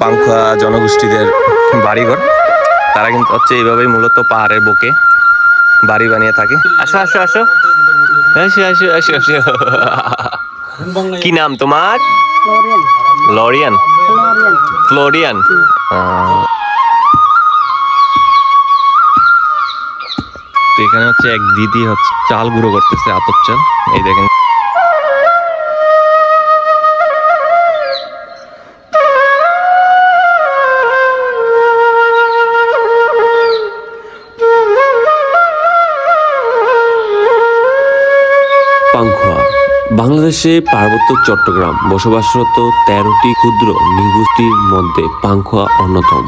পাংখা জনগোষ্ঠীদের বাড়িঘর। তারা কিন্তু হচ্ছে এইভাবেই মূলত পাহাড়ের বুকে বাড়ি বানিয়ে থাকে। আসো আসো আসো। আসো আসো আসো আসো। কি নাম তোমার? লরিয়ান। ফ্লোরিয়ান। এখানে হচ্ছে এক দিদি হচ্ছে চাল গুঁড়ো করতেছে, আতপ চাল। এই দেখেন। পাংখোয়া। বাংলাদেশে পার্বত্য চট্টগ্রাম বসবাসরত তেরোটি ক্ষুদ্র নৃগোষ্ঠীর মধ্যে পাংখোয়া অন্যতম।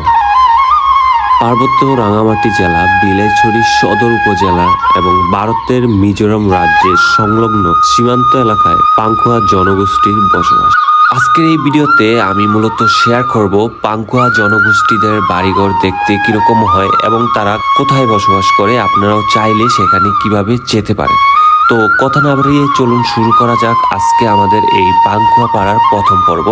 পার্বত্য রাঙামাটি জেলা বিলাইছড়ি সদর উপজেলা এবং ভারতের মিজোরাম রাজ্যের সংলগ্ন সীমান্ত এলাকায় পাংখোয়া জনগোষ্ঠীর বসবাস। আজকের এই ভিডিওতে আমি মূলত শেয়ার করব পাংখোয়া জনগোষ্ঠীদের বাড়িঘর দেখতে কীরকম হয় এবং তারা কোথায় বসবাস করে, আপনারাও চাইলে সেখানে কীভাবে যেতে পারেন। তো কথা না বাড়িয়ে চলুন শুরু করা যাক আজকে আমাদের এই পাংখোয়া পাড়ার প্রথম পর্ব।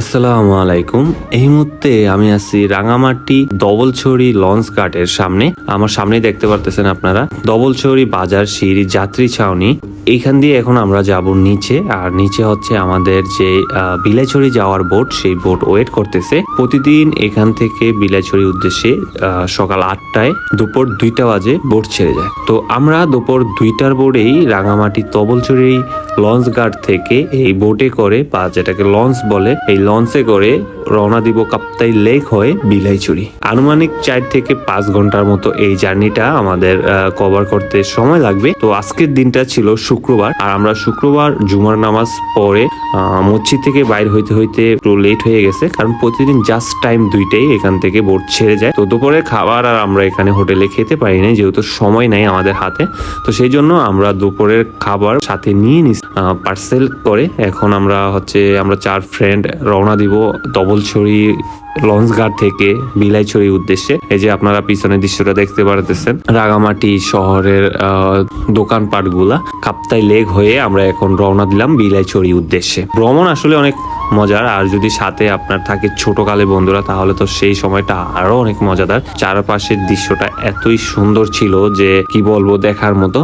আসসালামু আলাইকুম। এই মুহূর্তে আমি আছি রাঙামাটি ডবলছড়ি লঞ্চ ঘাটের সামনে। আমার সামনেই দেখতে পারতেছেন আপনারা। ডবলছড়ি বাজার সিঁড়ি যাত্রী ছাউনি। এইখান দিয়ে এখন আমরা যাব নিচে। আর নিচে হচ্ছে আমাদের যে বিলাইছড়ি যাওয়ার বোট, সেই বোট ওয়েট করতেছে। প্রতিদিন এখান থেকে বিলাইছড়ি উদ্দেশ্যে সকাল আটটায় দুপুর দুইটা বাজে বোট ছেড়ে যায়। তো আমরা দুপুর দুইটার বোর্ডেই রাঙামাটি তবলছড়ি লঞ্চ গার্ড থেকে এই বোটে করে, বা যেটাকে লঞ্চ বলে, এই লঞ্চে করে রওনা দিব কাপ্তাই লেক হয়ে বিলাইচুরি আনুমানিক চার থেকে পাঁচ ঘণ্টার মতো এই জার্নিটা আমাদের কভার করতে সময় লাগবে। তো আজকের দিনটা ছিল শুক্রবার, আর আমরা শুক্রবার জুমার নামাজ পরে মসজিদ থেকে বাইর হইতে হইতে একটু লেট হয়ে গেছে, কারণ প্রতিদিন জাস্ট টাইম দুইটাই এখান থেকে বোর্ড ছেড়ে যায়। তো দুপুরের খাবার আর আমরা এখানে হোটেলে খেতে পারি না যেহেতু সময় নাই আমাদের হাতে। তো সেই জন্য আমরা দুপুরের খাবার সাথে নিয়ে নিস পার্সেল করে এখন আমরা হচ্ছে আমরা চার ফ্রেন্ড রওনা দিব ডবলছড়ি লঞ্চ ঘাট থেকে বিলাইছড়ি উদ্দেশ্যে। এই যে আপনারা পিছনের দৃশ্যটা দেখতে পারতেছেন রাগামাটি শহরের দোকানপাটগুলা কাপ্তাই লেগ হয়ে আমরা এখন রওনা দিলাম বিলাইছড়ি উদ্দেশ্যে। ভ্রমণ আসলে অনেক মজার। আর যদি সাথে আপনার থাকে ছোট ছোটকালে বন্ধুরা, তাহলে তো সেই সময়টা আরও অনেক মজাদার। চারপাশের দৃশ্যটা এতই সুন্দর ছিল যে কি বলব দেখার মতো।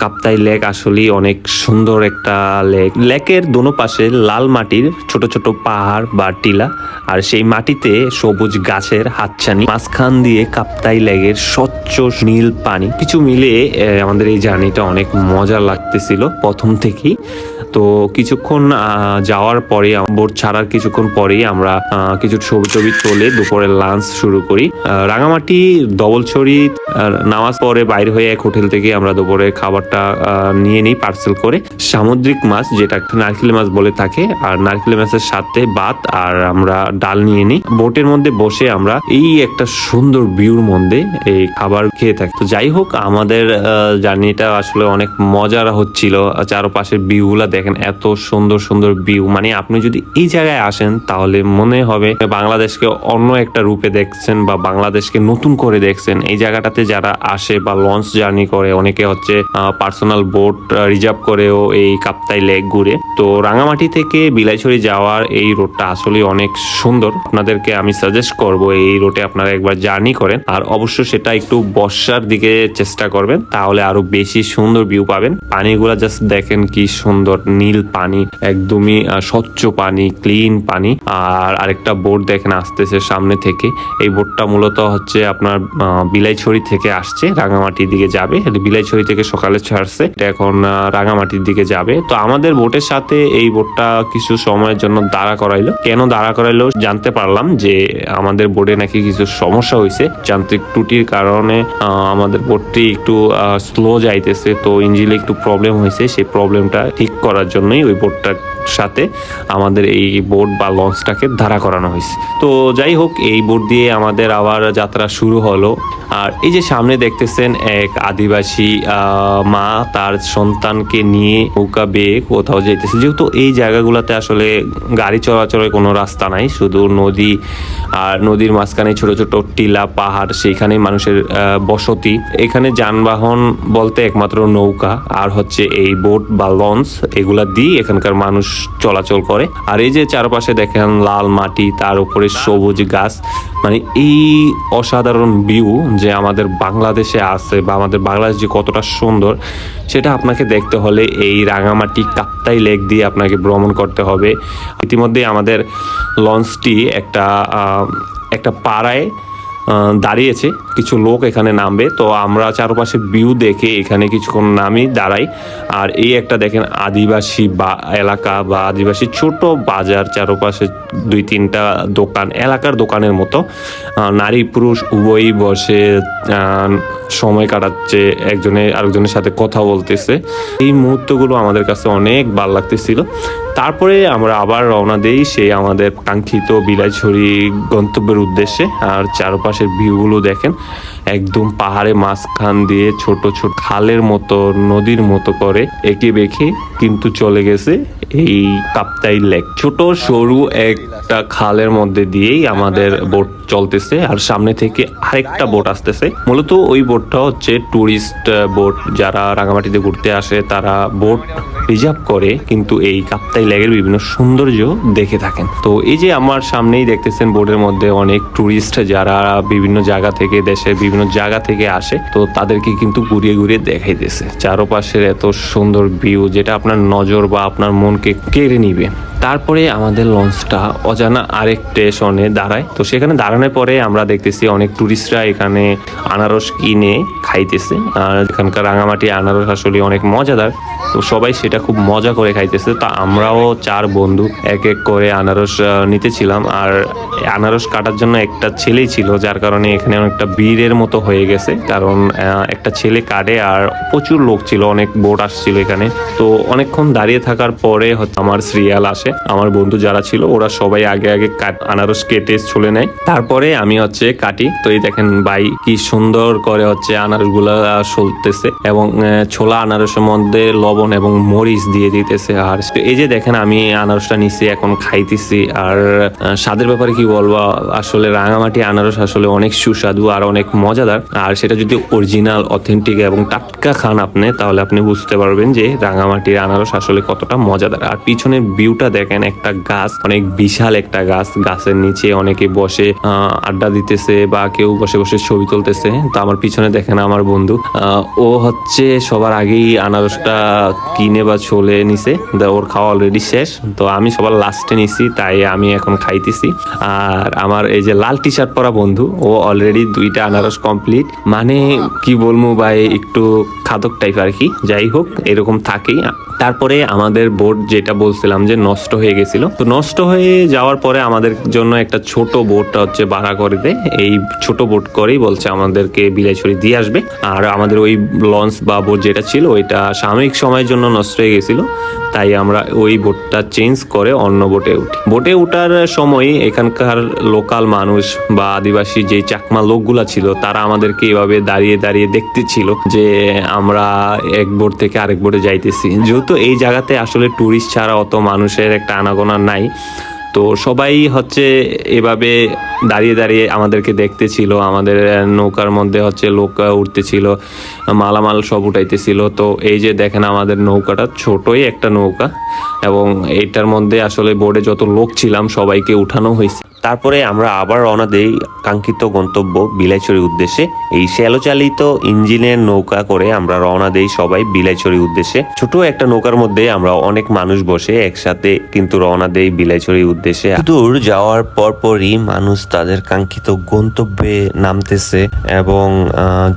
কাপ্তাই লেক আসলেই অনেক সুন্দর একটা লেক। লেকের দোনো পাশে লাল মাটির ছোট ছোট পাহাড় বা টিলা, আর সেই মাটিতে সবুজ গাছের হাতছানি। মাঝখান দিয়ে কাপ্তাই লেগের স্বচ্ছ নীল পানি। কিছু মিলে আমাদের এই জার্নিটা অনেক মজা লাগতেছিল প্রথম থেকেই। তো কিছুক্ষণ যাওয়ার পরে বোট ছাড়ার কিছুক্ষণ পরেই আমরা কিছু ছবি টবি তোলে দুপুরে লাঞ্চ শুরু করি। রাঙামাটি ডবলছড়ি নামাজ পরে বাইরে হয়ে এক হোটেল থেকে আমরা দুপুরে খাবারটা নিয়ে নিই পার্সেল করে। সামুদ্রিক মাছ, যেটা নারকেল মাছ বলে থাকে, আর নারকেল মাছের সাথে ভাত আর আমরা ডাল নিয়ে নিই। বোটের মধ্যে বসে আমরা এই একটা সুন্দর ভিউর মধ্যে এই খাবার খেয়ে থাকি। তো যাই হোক, আমাদের জার্নিটা আসলে অনেক মজার হচ্ছিল। চারপাশের ভিউগুলা দেখেন, এত সুন্দর সুন্দর ভিউ মানে আপনি যদি এই জায়গায় আসেন, তাহলে মনে হবে বাংলাদেশকে অন্য একটা রূপে দেখছেন বা বাংলাদেশকে নতুন করে দেখছেন। এই জায়গাটাতে যারা আসে বা লঞ্চ জার্নি করে, অনেকে হচ্ছে পার্সোনাল বোট রিজার্ভ করেও এই কাপ্তাই লেক ঘুরে। তো রাঙামাটি থেকে বিলাইছড়ি যাওয়ার এই রোডটা আসলে অনেক সুন্দর। আপনাদেরকে আমি সাজেস্ট করব এই রোডে আপনারা একবার জার্নি করেন। আর অবশ্য সেটা একটু বর্ষার দিকে চেষ্টা করবেন, তাহলে আরও বেশি সুন্দর ভিউ পাবেন। পানিগুলা জাস্ট দেখেন কি সুন্দর, নীল পানি, একদমই স্বচ্ছ পানি। ক্লিন পানি আর আরেকটা বোট দেখেন আসতেছে সামনে থেকে। এই বোটটা মূলত হচ্ছে আপনার বিলাইছড়ি থেকে আসছে, রাঙামাটির দিকে যাবে। বিলাইছড়ি থেকে সকালে ছাড়ছে, এটা এখন রাঙামাটির দিকে যাবে। তো আমাদের বোটের সাথে এই বোটটা কিছু সময়ের জন্য দাঁড়া করাইলো। কেন দাঁড়া করাইলো জানতে পারলাম যে, আমাদের বোর্ডে নাকি কিছু সমস্যা হয়েছে যান্ত্রিক ত্রুটির কারণে আমাদের বোটটি একটু স্লো যাইতেছে। তো ইঞ্জিনে একটু প্রবলেম হয়েছে সেই প্রবলেমটা ঠিক করার জন্যই ওই বোটটার সাথে আমাদের এই বোর্ড বা লঞ্চটাকে ধারা করানো হয়েছে। তো যাই হোক, এই বোট দিয়ে আমাদের আবার যাত্রা শুরু হলো। আর এই যে সামনে দেখতেছেন এক আদিবাসী মা তার সন্তানকে নিয়ে নৌকা বেয়ে কোথাও যাইতেছে। যেহেতু এই জায়গাগুলোতে আসলে গাড়ি চলাচলের কোনো রাস্তা নাই, শুধু নদী আর নদীর মাঝখানে ছোট ছোট টিলা, পাহাড়, সেইখানে মানুষের বসতি। এখানে যানবাহন বলতে একমাত্র নৌকা আর হচ্ছে এই বোট বা লঞ্চ, এগুলা দিয়ে এখানকার মানুষ চলাচল করে। আর এই যে চারপাশে দেখেন লাল মাটি, তার উপরে সবুজ গাছ। মানে এই অসাধারণ ভিউ যে আমাদের বাংলাদেশে আছে বা আমাদের বাংলাদেশ যে কতটা সুন্দর, সেটা আপনাকে দেখতে হলে এই রাঙামাটি কাপ্তাই লেক দিয়ে আপনাকে ভ্রমণ করতে হবে। ইতিমধ্যে আমাদের লঞ্চটি একটা একটা পাড়ায় দাঁড়িয়েছে। কিছু লোক এখানে নামবে। তো আমরা চারপাশে ভিউ দেখে এখানে কিছুক্ষণ নামি দাঁড়াই। আর এই একটা দেখেন আদিবাসী বা এলাকা বা আদিবাসী ছোট বাজার চারপাশে দুই তিনটা দোকান, এলাকার দোকানের মতো। নারী পুরুষ উভয়ই বসে সময় কাটাচ্ছে, একজনে আরেকজনের সাথে কথা বলতেছে। এই মুহূর্তগুলো আমাদের কাছে অনেক ভালো লাগতেছিল। তারপরে আমরা আবার রওনা দেই সেই আমাদের কাঙ্ক্ষিত বিলাইছড়ি গন্তব্যের উদ্দেশ্যে। আর চারপাশের ভিউগুলো দেখেন। একদম পাহাড়ে মাঝখান দিয়ে ছোট ছোট খালের মতো, নদীর মতো করে এঁকে বেঁকে কিন্তু চলে গেছে এই কাপ্তাই লেক। ছোট, সরু একটা খালের মধ্যে দিয়েই আমাদের বোট চলতেছে আর সামনে থেকে আরেকটা বোট আসতেছে। মূলত ওই বোটটা হচ্ছে টুরিস্ট বোট। যারা রাঙামাটিতে ঘুরতে আসে তারা বোট রিজার্ভ করে, কিন্তু এই কাপ্তাই লেগের বিভিন্ন সৌন্দর্য দেখে থাকেন। তো এই যে আমার সামনেই দেখতেছেন বোর্ডের মধ্যে অনেক টুরিস্ট যারা বিভিন্ন জায়গা থেকে, দেশের বিভিন্ন জায়গা থেকে আসে, তো তাদেরকে কিন্তু ঘুরিয়ে ঘুরিয়ে দেখাইতেছে। চারপাশের এত সুন্দর ভিউ যেটা আপনার নজর বা আপনার মনকে কেড়ে নিবে। তারপরে আমাদের লঞ্চটা অজানা আরেক স্টেশনে দাঁড়ায়। তো সেখানে দাঁড়ানোর পরে আমরা দেখতেছি অনেক টুরিস্টরা এখানে আনারস কিনে খাইতেছে। আর এখানকার রাঙামাটি আনারস আসলে অনেক মজাদার। তো সবাই সেটা খুব মজা করে খাইতেছে। তা আমরাও চার বন্ধু এক এক করে আনারস নিতেছিলাম। আর আনারস কাটার জন্য একটা ছেলেই ছিল, যার কারণে এখানে অনেকটা ভিড়ের মতো হয়ে গেছে। কারণ একটা ছেলে কাটে আর প্রচুর লোক ছিল, অনেক বোট আসছিল এখানে। তো অনেকক্ষণ দাঁড়িয়ে থাকার পরে হচ্ছে আমার সিরিয়াল আসে। আমার বন্ধু যারা ছিল, ওরা সবাই আগে আগে আনারস কেটে চলে নেয়। তারপরে আমি হচ্ছে কাটি। তো এই দেখেন ভাই, কি সুন্দর করে হচ্ছে আনারসগুলা সলতেছে। এবং ছোলা আনারসের মধ্যে লবণ এবং মরিচ দিয়ে দিতেছে। আর এই যে দেখেন, আমি আনারসটা নিচ্ছি এখন খাইতেছি। আর স্বাদের ব্যাপারে কি বলব? আসলে রাঙামাটি আনারস আসলে অনেক সুস্বাদু আর অনেক মজাদার। আর সেটা যদি অরিজিনাল অথেন্টিক এবং টাটকা খান আপনি, তাহলে আপনি বুঝতে পারবেন যে রাঙামাটির আনারস আসলে কতটা মজাদার। আর পিছনের ভিউটা দেখেন, একটা গাছ, অনেক বিশাল একটা গাছ। গাছের নিচে অনেকে বসে আড্ডা দিতেছে বা কেউ বসে বসে ছবি তুলতেছে। তো আমার পিছনে দেখেন আমার বন্ধু ও হচ্ছে সবার আগেই আনারসটা কিনে বা চলে নিছে ওর খাওয়া অলরেডি শেষ। তো আমি সবার লাস্টে নিছি, তাই আমি এখন খাইতেছি। আর আমার এই যে লাল টি শার্ট পরা বন্ধু, ও অলরেডি দুইটা আনারস কমপ্লিট মানে কি বলব ভাই, একটু খাদক টাইপ আর কি। যাই হোক, এরকম থাকেই। তারপরে আমাদের বোট যেটা বলছিলাম যে নষ্ট হয়ে গেছিল। তো নষ্ট হয়ে যাওয়ার পরে আমাদের জন্য একটা ছোট বোটটা হচ্ছে ভাড়া করে দেয় এই ছোট বোট করেই বলছে আমাদেরকে বিলাইছড়ি দিয়ে আসবে। আর আমাদের ওই লঞ্চ বা বোট যেটা ছিল, ওইটা সাময়িক সময়ের জন্য নষ্ট হয়ে গেছিল, তাই আমরা ওই বোটটা চেঞ্জ করে অন্য বোটে উঠি। বোটে ওঠার সময় এখানকার লোকাল মানুষ বা আদিবাসী যে চাকমা লোকগুলা ছিল, তারা আমাদেরকে এভাবে দাঁড়িয়ে দাঁড়িয়ে দেখতেছিল যে আমরা এক বোট থেকে আরেক বোটে যাইতেছি। যেহেতু এই জায়গাতে আসলে ট্যুরিস্ট ছাড়া অত মানুষের একটা আনাগোনা নাই, তো সবাই হচ্ছে এভাবে দাঁড়িয়ে দাঁড়িয়ে আমাদেরকে দেখতেছিল আমাদের নৌকার মধ্যে হচ্ছে লোক উঠতেছিল মালামাল সব উঠাইতেছিল। তো এই যে দেখেন আমাদের নৌকাটা ছোটই একটা নৌকা এবং এটার মধ্যে আসলে বোর্ডে যত লোক ছিলাম সবাইকে উঠানো হয়েছে। তারপরে আমরা আবার রওনা দেই কাঙ্ক্ষিত গন্তব্য বিলাইছড়ির উদ্দেশ্যে। এই শ্যালোচালিত ইঞ্জিনের নৌকা করে আমরা রওনা দেই সবাই বিলাইছড়ির উদ্দেশ্যে। ছোট একটা নৌকার মধ্যে আমরা অনেক মানুষ বসে একসাথে কিন্তু রওনা দেই বিলাইছড়ির উদ্দেশ্যে। দূর যাওয়ার পরপরই মানুষ তাদের কাঙ্ক্ষিত গন্তব্যে নামতেছে এবং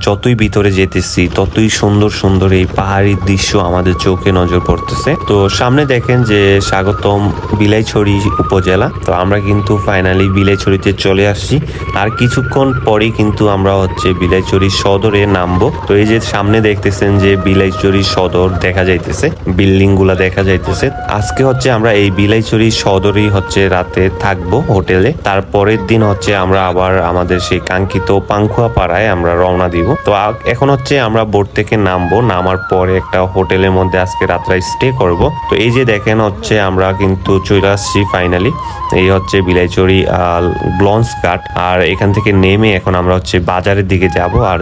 যতই ভিতরে যেতেছি, ততই সুন্দর সুন্দর এই পাহাড়ি দৃশ্য আমাদের চোখে নজর পড়তেছে। তো সামনে দেখেন যে স্বাগতম বিলাইছড়ি উপজেলা। তো আমরা কিন্তু ফাইনালি বিলাইছড়িতে চলে আসছি। আর কিছুক্ষণ পরেই কিন্তু আমরা হচ্ছে বিলাইছড়ি সদরে নামবো। তো এই যে সামনে দেখতেছেন যে বিলাইছড়ি সদর দেখা যাইতেছে বিল্ডিংগুলা দেখা যাইতেছে। আজকে হচ্ছে আমরা এই বিলাইছড়ি সদরেই হচ্ছে রাতে থাকব হোটেলে। তারপরের দিন হচ্ছে আমরা আবার আমাদের সেই কাঙ্ক্ষিত পাংখুয়া পাড়ায় আমরা রওনা দিব। তো এখন হচ্ছে আমরা বোট থেকে নামবো। নামার পরে একটা হোটেলের মধ্যে আজকে রাত্রে স্টে করব। তো এই যে দেখেন হচ্ছে আমরা কিন্তু চলে আসছি ফাইনালি এই হচ্ছে বিলাইচড়ি লঞ্চ ঘাট। আর এখান থেকে নেমে এখন আমরা হচ্ছে বাজারের দিকে যাব। আর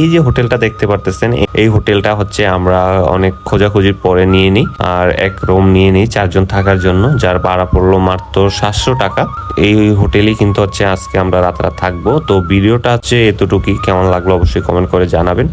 এই যে হোটেলটা দেখতে পারতেছেন, এই হোটেলটা হচ্ছে আমরা অনেক খোঁজাখুঁজির পরে নিয়ে নিই। আর এক রুম নিয়ে নিই চারজন থাকার জন্য, যার ভাড়া পড়ল মাত্র সাতশো টাকা। এই হোটেলই কিন্তু হচ্ছে আজকে আমরা রাত রাত থাকব। তো ভিডিওটা হচ্ছে এতটুকুই। কেমন লাগল অবশ্যই কমেন্ট করে জানাবেন।